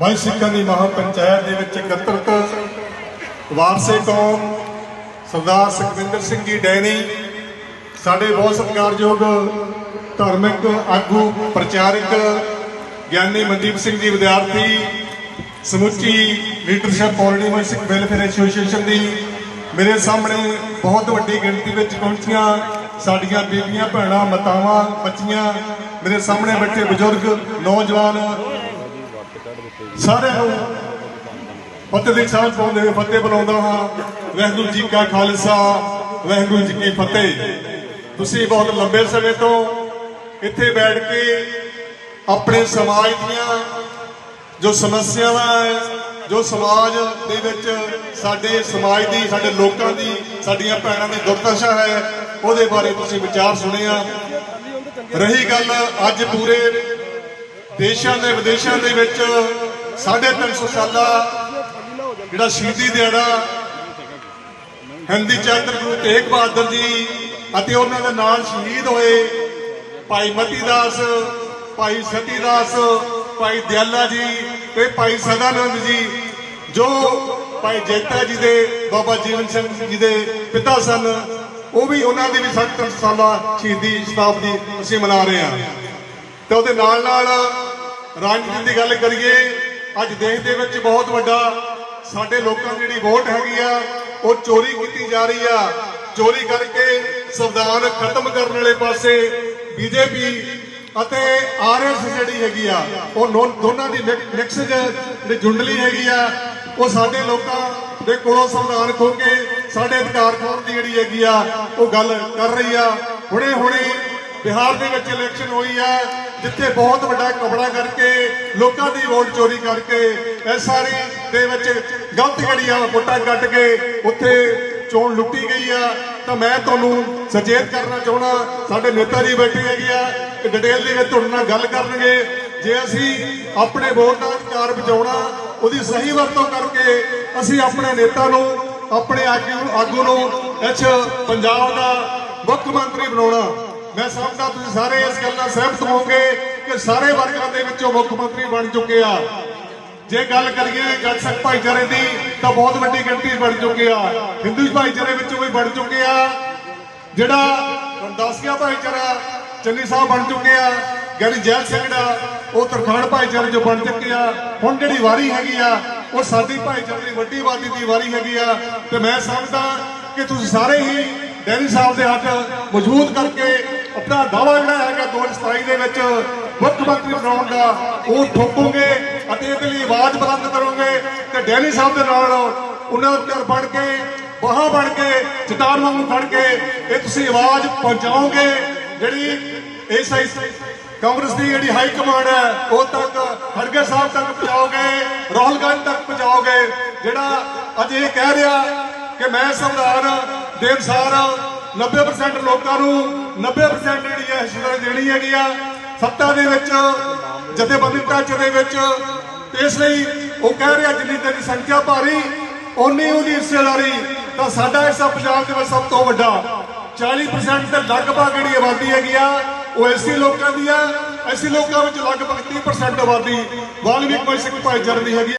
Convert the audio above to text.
ਭਾਈ ਸਿੱਖਾਂ ਦੀ ਮਹਾ ਪੰਚਾਇਤ ਦੇ ਵਿੱਚ ਇਕੱਤਰਤ ਵਾਰਸੇ ਕੌਮ ਸਰਦਾਰ ਸੁਖਵਿੰਦਰ ਸਿੰਘ ਜੀ ਡੈਣੀ, ਸਾਡੇ ਬਹੁਤ ਸਤਿਕਾਰਯੋਗ ਧਾਰਮਿਕ ਆਗੂ, ਪ੍ਰਚਾਰਕ ਗਿਆਨੀ ਮਨਦੀਪ ਸਿੰਘ ਜੀ, ਵਿਦਿਆਰਥੀ, ਸਮੁੱਚੀ leadership political Sikh welfare association ਦੀ ਮੇਰੇ ਸਾਹਮਣੇ ਬਹੁਤ ਵੱਡੀ ਗਿਣਤੀ ਵਿੱਚ ਪਹੁੰਚੀਆਂ। ਸਾਡੀਆਂ ਬੀਬੀਆਂ, ਭੈਣਾਂ, ਮਾਤਾਵਾਂ, ਬੱਚੀਆਂ, ਮੇਰੇ ਸਾਹਮਣੇ ਬੈਠੇ ਬਜ਼ੁਰਗ, ਨੌਜਵਾਨ ਸਾਰਿਆਂ ਨੂੰ ਫਤਿਹ ਦੀ ਸਾਂਝ ਪਾਉਂਦੇ ਹੋਏ ਫਤਿਹ ਬੁਲਾਉਂਦਾ ਹਾਂ, ਵਾਹਿਗੁਰੂ ਜੀ ਕਾ ਖਾਲਸਾ, ਵਾਹਿਗੁਰੂ ਜੀ ਕੀ ਫਤਿਹ। ਤੁਸੀਂ ਬਹੁਤ ਲੰਬੇ ਸਮੇਂ ਤੋਂ ਇੱਥੇ ਬੈਠ ਕੇ ਆਪਣੇ ਸਮਾਜ ਦੀਆਂ ਜੋ ਸਮੱਸਿਆਵਾਂ ਹੈ, ਜੋ ਸਮਾਜ ਦੇ ਵਿੱਚ ਸਾਡੇ ਸਮਾਜ ਦੀ, ਸਾਡੇ ਲੋਕਾਂ ਦੀ, ਸਾਡੀਆਂ ਭੈਣਾਂ ਦੀ ਦੁਰਦਸ਼ਾ ਹੈ, ਉਹਦੇ ਬਾਰੇ ਤੁਸੀਂ ਵਿਚਾਰ ਸੁਣਿਆ। ਰਹੀ ਗੱਲ ਅੱਜ ਪੂਰੇ ਦੇਸ਼ਾਂ ਦੇ ਵਿਦੇਸ਼ਾਂ ਦੇ ਵਿੱਚ 350 ਸਾਲਾ ਜਿਹੜਾ ਸ਼ਹੀਦੀ ਦਿਹਾੜਾ ਹਿੰਦੀ ਚਾਦਰ ਗੁਰੂ ਤੇਗ ਬਹਾਦਰ ਜੀ ਅਤੇ ਉਹਨਾਂ ਦੇ ਨਾਲ ਸ਼ਹੀਦ ਹੋਏ ਭਾਈ ਮਤੀ ਦਾਸ, ਭਾਈ ਸਤੀ ਦਾਸ, ਭਾਈ ਦਿਆਲਾ ਜੀ ਤੇ ਭਾਈ ਸਦਾਨੰਦ ਜੀ, ਜੋ ਭਾਈ ਜੈਤਾ ਜੀ ਦੇ, ਬਾਬਾ ਜੀਵਨ ਸਿੰਘ ਜੀ ਦੇ ਪਿਤਾ ਸਨ, ਉਹ ਵੀ ਉਹਨਾਂ ਦੀ ਵੀ 60 ਸਾਲਾ ਸ਼ਹੀਦੀ ਸ਼ਤਾਬਦੀ ਅਸੀਂ ਮਨਾ ਰਹੇ ਹਾਂ। ਤੇ ਉਹਦੇ ਨਾਲ ਨਾਲ ਰਾਜਨੀਤੀ ਦੀ ਗੱਲ ਕਰੀਏ, ਅੱਜ ਦੇਸ਼ ਦੇ ਵਿੱਚ ਬਹੁਤ ਵੱਡਾ ਸਾਡੇ ਲੋਕਾਂ ਦੀ ਜਿਹੜੀ ਵੋਟ ਹੈਗੀ ਆ, ਉਹ ਚੋਰੀ ਕੀਤੀ ਜਾ ਰਹੀ ਆ। ਚੋਰੀ ਕਰਕੇ ਸੰਵਿਧਾਨ ਖਤਮ ਕਰਨ ਵਾਲੇ ਪਾਸੇ ਬੀਜੇਪੀ ਅਤੇ ਆਰਐਸ ਜਿਹੜੀ ਹੈਗੀ ਆ, ਉਹ ਦੋਨਾਂ ਦੀ ਮਿਕਸ ਜਿਹੜੀ ਜੁੰਡਲੀ ਹੈਗੀ ਆ, ਉਹ ਸਾਡੇ ਲੋਕਾਂ ਦੇ ਕੋਲੋਂ ਸੰਵਿਧਾਨ ਖੋ ਕੇ ਸਾਡੇ ਅਧਿਕਾਰ ਖੋਣ ਦੀ ਜਿਹੜੀ ਹੈਗੀ ਆ, ਉਹ ਗੱਲ ਕਰ ਰਹੀ ਆ। ਹੁਣੇ ਹੁਣੇ ਬਿਹਾਰ ਦੇ ਵਿੱਚ ਇਲੈਕਸ਼ਨ ਹੋਈ ਹੈ, ਜਿੱਥੇ ਬਹੁਤ ਵੱਡਾ ਕਪੜਾ ਕਰਕੇ, ਲੋਕਾਂ ਦੀ ਵੋਟ ਚੋਰੀ ਕਰਕੇ ਐਸਆਰਈ ਦੇ ਵਿੱਚ ਗਲਤ ਜਿਹੜੀ ਵੋਟਾਂ ਕੱਟ ਕੇ ਉੱਥੇ ਚੋਣ ਲੁੱਟੀ ਗਈ ਆ। ਤਾਂ ਮੈਂ ਤੁਹਾਨੂੰ ਸੁਚੇਤ ਕਰਨਾ ਚਾਹਣਾ ਸਾਡੇ ਨੇਤਾ ਜੀ ਬੈਠੇ ਹੈਗੇ ਆ ਕਿ ਡਿਟੇਲ ਦੇ ਵਿੱਚ ਤੁਹਾਡੇ ਨਾਲ ਗੱਲ ਕਰਨਗੇ। ਜੇ ਅਸੀਂ ਆਪਣੇ ਵੋਟ ਦਾ ਅਧਿਕਾਰ ਬਚਾਉਣਾ, ਉਹਦੀ ਸਹੀ ਵਰਤੋਂ ਕਰਕੇ ਅਸੀਂ ਆਪਣੇ ਨੇਤਾ ਨੂੰ, ਆਪਣੇ ਆਗੂ ਆਗੂ ਨੂੰ ਇੱਥੇ ਪੰਜਾਬ ਦਾ ਮੁੱਖ ਮੰਤਰੀ ਬਣਾਉਣਾ। ਮੈਂ ਸਮਝਦਾ ਤੁਸੀਂ ਸਾਰੇ ਇਸ ਗੱਲ ਨਾਲ ਸਹਿਮਤ ਹੋਵੋਗੇ ਕਿ ਸਾਰੇ ਵਰਗਾਂ ਦੇ ਵਿੱਚੋਂ ਮੁੱਖ ਮੰਤਰੀ ਬਣ ਚੁੱਕੇ ਆ। ਜੇ ਗੱਲ ਕਰੀਏ ਜੱਟ ਭਾਈਚਾਰੇ ਦੀ, ਤਾਂ ਬਹੁਤ ਵੱਡੀ ਗਿਣਤੀ ਬਣ ਚੁੱਕੇ ਆ। ਹਿੰਦੂ ਭਾਈਚਾਰੇ ਵਿੱਚੋਂ ਵੀ ਬਣ ਚੁੱਕੇ ਆ। ਜਿਹੜਾ ਰਮਦਾਸੀਆ ਭਾਈਚਾਰਾ, ਚੰਨੀ ਸਾਹਿਬ ਬਣ ਚੁੱਕੇ ਆ। ਗਿਆਨੀ ਜੈਲ ਸਿੰਘ ਦਾ, ਉਹ ਤਰਖਾਣ ਭਾਈਚਾਰੇ ਚੋਂ ਬਣ ਚੁੱਕੇ ਆ। ਹੁਣ ਜਿਹੜੀ ਵਾਰੀ ਹੈਗੀ ਆ, ਉਹ ਸਾਡੀ ਭਾਈਚਾਰੇ ਦੀ ਵੱਡੀ ਆਬਾਦੀ ਦੀ ਵਾਰੀ ਹੈਗੀ ਆ। ਤੇ ਮੈਂ ਸਮਝਦਾ ਕਿ ਤੁਸੀਂ ਸਾਰੇ ਹੀ ਡੈਨੀ ਸਾਹਿਬ ਦੇ ਹੱਥ ਮਜ਼ਬੂਤ ਕਰਕੇ ਆਪਣਾ ਦਾਵਾ ਜਿਹੜਾ ਹੈਗਾ 2027 ਦੇ ਵਿੱਚ ਮੁੱਖ ਮੰਤਰੀ ਬਣਾਉਣ ਦਾ, ਉਹ ਠੋਕੋਗੇ ਅਤੇ ਇਹਦੇ ਲਈ ਆਵਾਜ਼ ਬੁਲੰਦ ਕਰੋਗੇ ਤੇ ਡੈਲੀ ਸਾਹਿਬ ਦੇ ਨਾਲ ਉਹਨਾਂ ਉੱਤੇ ਬਣ ਕੇ, ਬਾਹਾਂ ਬਣ ਕੇ ਚਟਾਨ ਵਾਂਗੂ ਖੜ ਕੇ ਇਹ ਤੁਸੀਂ ਆਵਾਜ਼ ਪਹੁੰਚਾਓਗੇ। ਜਿਹੜੀ ਇਸ ਕਾਂਗਰਸ ਦੀ ਜਿਹੜੀ ਹਾਈ ਕਮਾਂਡ ਹੈ, ਉਹ ਤੱਕ ਖੜਗੇ ਸਾਹਿਬ ਤੱਕ ਪਹੁੰਚਾਓਗੇ, ਰਾਹੁਲ ਗਾਂਧੀ ਤੱਕ ਪਹੁੰਚਾਓਗੇ। ਜਿਹੜਾ ਅੱਜ ਇਹ ਕਹਿ ਰਿਹਾ ਕਿ ਮੈਂ ਸੰਵਿਧਾਨ ਦੇ ਅਨੁਸਾਰ 90% ਲੋਕਾਂ ਨੂੰ 90% ਜਿਹੜੀ ਹੈ ਹਿੱਸੇਦਾਰੀ ਦੇਣੀ ਹੈਗੀ ਆ। ਸੱਤਾ ਦੇ ਵਿੱਚ, ਜਥੇਬੰਦੀ ਢਾਂਚੇ ਦੇ ਵਿੱਚ। ਇਸ ਲਈ ਉਹ ਕਹਿ ਰਿਹਾ, ਜਿੰਨੀ ਤੇਰੀ ਸੰਖਿਆ ਭਾਰੀ, ਓਨੀ ਉਹਦੀ ਹਿੱਸੇਦਾਰੀ ਤਾਂ ਸਾਡਾ ਹਿੱਸਾ ਪੰਜਾਬ ਦੇ ਵਿੱਚ ਸਭ ਤੋਂ ਵੱਡਾ। 40% ਦੇ ਲਗਭਗ ਜਿਹੜੀ ਆਬਾਦੀ ਹੈਗੀ ਆ, ਉਹ ਐਸੀ ਲੋਕਾਂ ਦੀ ਆ। ਐਸੀ ਲੋਕਾਂ ਵਿੱਚ ਲਗਭਗ 30% ਆਬਾਦੀ। ਵਾਲਮੀਕ ਸਿੱਖ ਭਾਈਚਾਰੇ ਦੀ ਹੈਗੀ ਆ।